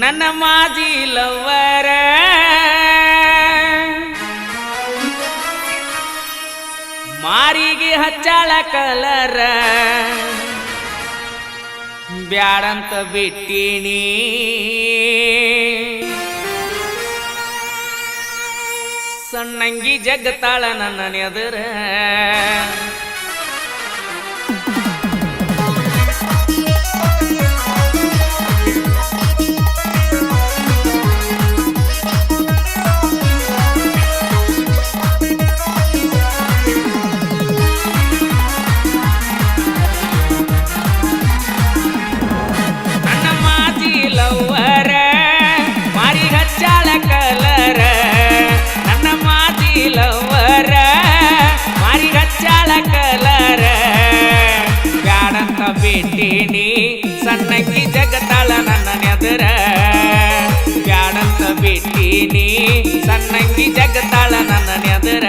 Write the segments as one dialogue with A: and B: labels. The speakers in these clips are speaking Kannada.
A: ನನ್ನ ಮಾಜಿ ಲವ್ವರ ಮಾರಿಗೆ ಹಚ್ಚಾಳ ಕಲರ. ಬ್ಯಾಡಂತ ಬಿಟ್ಟಿನಿ. ಸಣ್ಣಂಗಿ ಜಗತ್ತಾಳ ನನ್ನ ನೆದರ ಬಿಟ್ಟಿನಿ ಸಣ್ಣಂಗಿ ಜಗತ್ತಾಳ ನನ್ನ ನೆದರ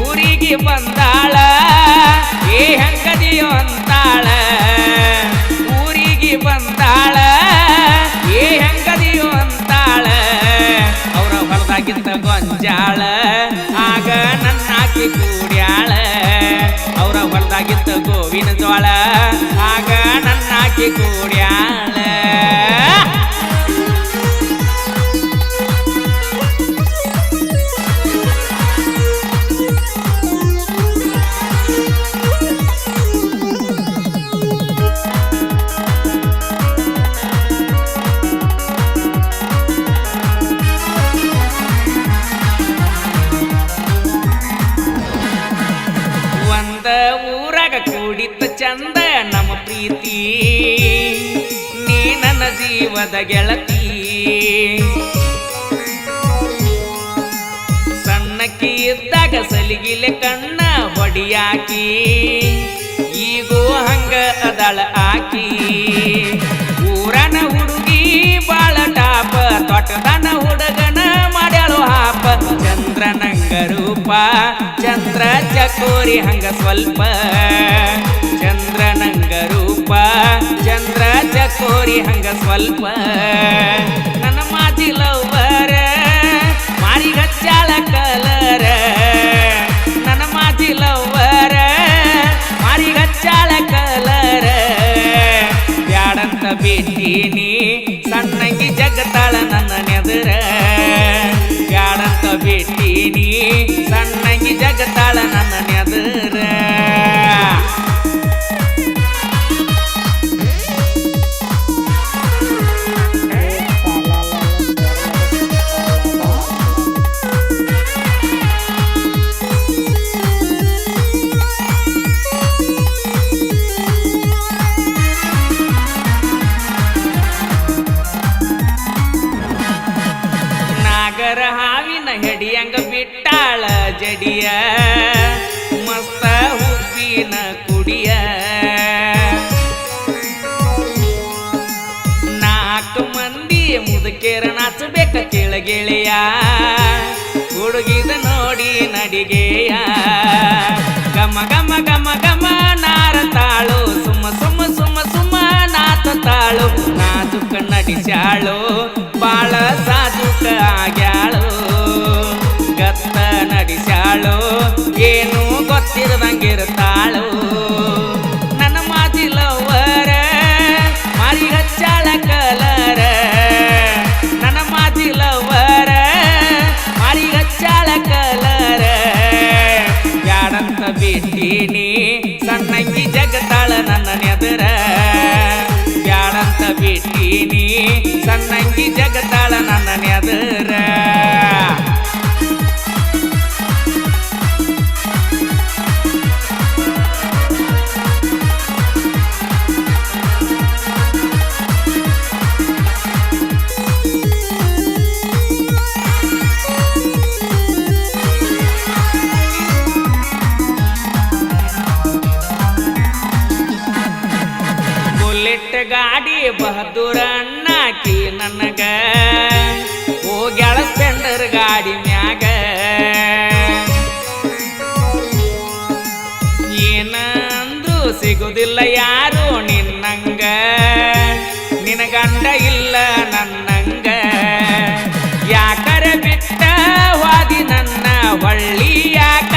A: ಊರಿಗೆ ಬಂದಾಳ. ಏ ಹೆಂಗದಿಯೋ ಅಂತಾಳ. ಊರಿಗೆ ಬಂದಾಳ. ಏ ಹೆಂಗದಿಯೋ ಅಂತಾಳ. ಅವರ ಹೊಲದಾಗಿದ್ದ ಗೊಂಜಾಳ. ಆಗ ನನ್ನ ಹಾಕಿ ಕೂಡ್ಯಾಳ. ಅವರ ಹೊಲದಾಗಿದ್ದ ಗೋವಿನ ಜೋಳ ಆಗ ನನ್ನ ಹಾಕಿ ಕೂಡ್ಯಾಳ. ಚಂದ ನಮ್ಮ ಪ್ರೀತಿ ನೀ ನನ್ನ ಜೀವದ ಗೆಳತಿ. ಸಣ್ಣಕ್ಕಿ ಇದ್ದಾಗ ಸಲಿಗಿಲೆ ಕಣ್ಣ ಹೊಡಿಯಾಕಿ, ಈಗೂ ಹಂಗ ಅದಳ ಆಕಿ. ಹಾಪ ಚಂದ್ರನಂಗ ರೂಪ. ಚಂದ್ರ ಚಕೋರಿ ಹಂಗ ಸ್ವಲ್ಪ. ಚಂದ್ರನಂಗ ರೂಪ. ಚಂದ್ರ ಚಕೋರಿ ಹಂಗ ಸ್ವಲ್ಪ. ನನ್ನ ಮಾತಿ ಲವರ ಮಾರಿ ಹಚ್ಚಾಳ ಕಲರ. ನನ್ನ ಮಾತಿ ಲವರ ಮಾರಿ ಹಚ್ಚಾಳ ಕಲರ. ಬ್ಯಾಡಂತ ಬಿಟ್ಟೀನಿ ಸಣ್ಣಂಗಿ ಜಗತ್ತಾಳ ನನ್ನ ನೆದರ. ನಾಗರ ಹಾವಿನ ಹೆಡಿಯಂಗ ಬಿಟ್ಟಾಳ ಜಡಿಯ, ಮಸ್ತ ಹುಬ್ಬಿನ ಕುಡಿಯ. ನಾಲ್ಕು ಮಂದಿ ಮುದುಕೇರ ನಾಚಬೇಕ ಕೆಳಗೆಳೆಯ. ಹುಡುಗಿದ ನೋಡಿ ನಡಿಗೆಯ. ಗಮ ಗಮ ಗಮ ಗಮ ನಾರತಾಳು ಸುಮ್ಮ ಸುಮ್ಮ ಸುಮ್ಮ ಸುಮ ನಾತ ತಾಳು. ನಾಜುಕ ಚಾಳು ಬಾಳ ಸಾಜುಕ ಬ್ಯಾಡಂತ ಬಿಟ್ಟೀನಿ ಸಣ್ಣಂಗಿ ಜಗತ್ತಾಳ ನನ್ನ ನೆದರ. ಬ್ಯಾಡಂತ ಬಿಟ್ಟೀನಿ ಸಣ್ಣಂಗಿ ಜಗತ್ತಾಳ ನನ್ನ ನೆದರ. ಬಿಟ್ಟ ಗಾಡಿ ಬಹದ್ದೂರನ್ನಾಕಿ ನನಗ. ಹೋಗ್ಯಾಳ ಸ್ಪೆಂಡರ್ ಗಾಡಿ ಮ್ಯಾಗ. ಏನಂದು ಸಿಗುದಿಲ್ಲ ಯಾರು ನಿನ್ನಂಗ. ನಿನಗಂಡ ಇಲ್ಲ ನನ್ನಂಗ. ಯಾಕರೆ ಬಿಟ್ಟ ವಾದಿ ನನ್ನ ಹೊಳ್ಳಿ ಯಾಕ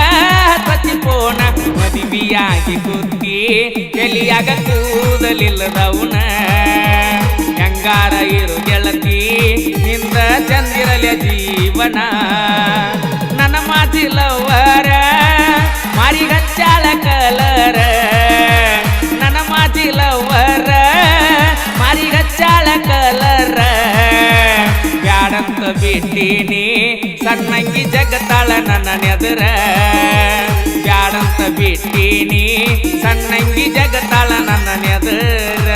A: ಸತಿ ಮದುವೆಯಾಗಿ ಎಲಿಯಾಗ ಕೂದಲಿಲ್ಲದವನ ಹೆಂಗಾರ ಇರು ಗೆಳತಿ ನಿಂದ ಚಂದಿರಲ ಜೀವನ ನನ್ನ ಮಾತಿಲವರ ಮಾರಿಗಚ್ಚಾಳ ಕಲರ ನನ್ನ ಮಾತಿಲವರ ಮಾರಿಗಚ್ಚಾಳ ಕಲರ ಬ್ಯಾಡಂತ ಬಿಟ್ಟೀನಿ ಸಣ್ಣಂಗಿ ಜಗತ್ತಾಳ ನನ್ನ ನೆದರ ಬ್ಯಾಡಂತ ಬಿಟ್ಟೀನಿ. ಸಣ್ಣಂಗಿ ಜಗತ್ತಾಳ ನನ್ನ ನೆದರ.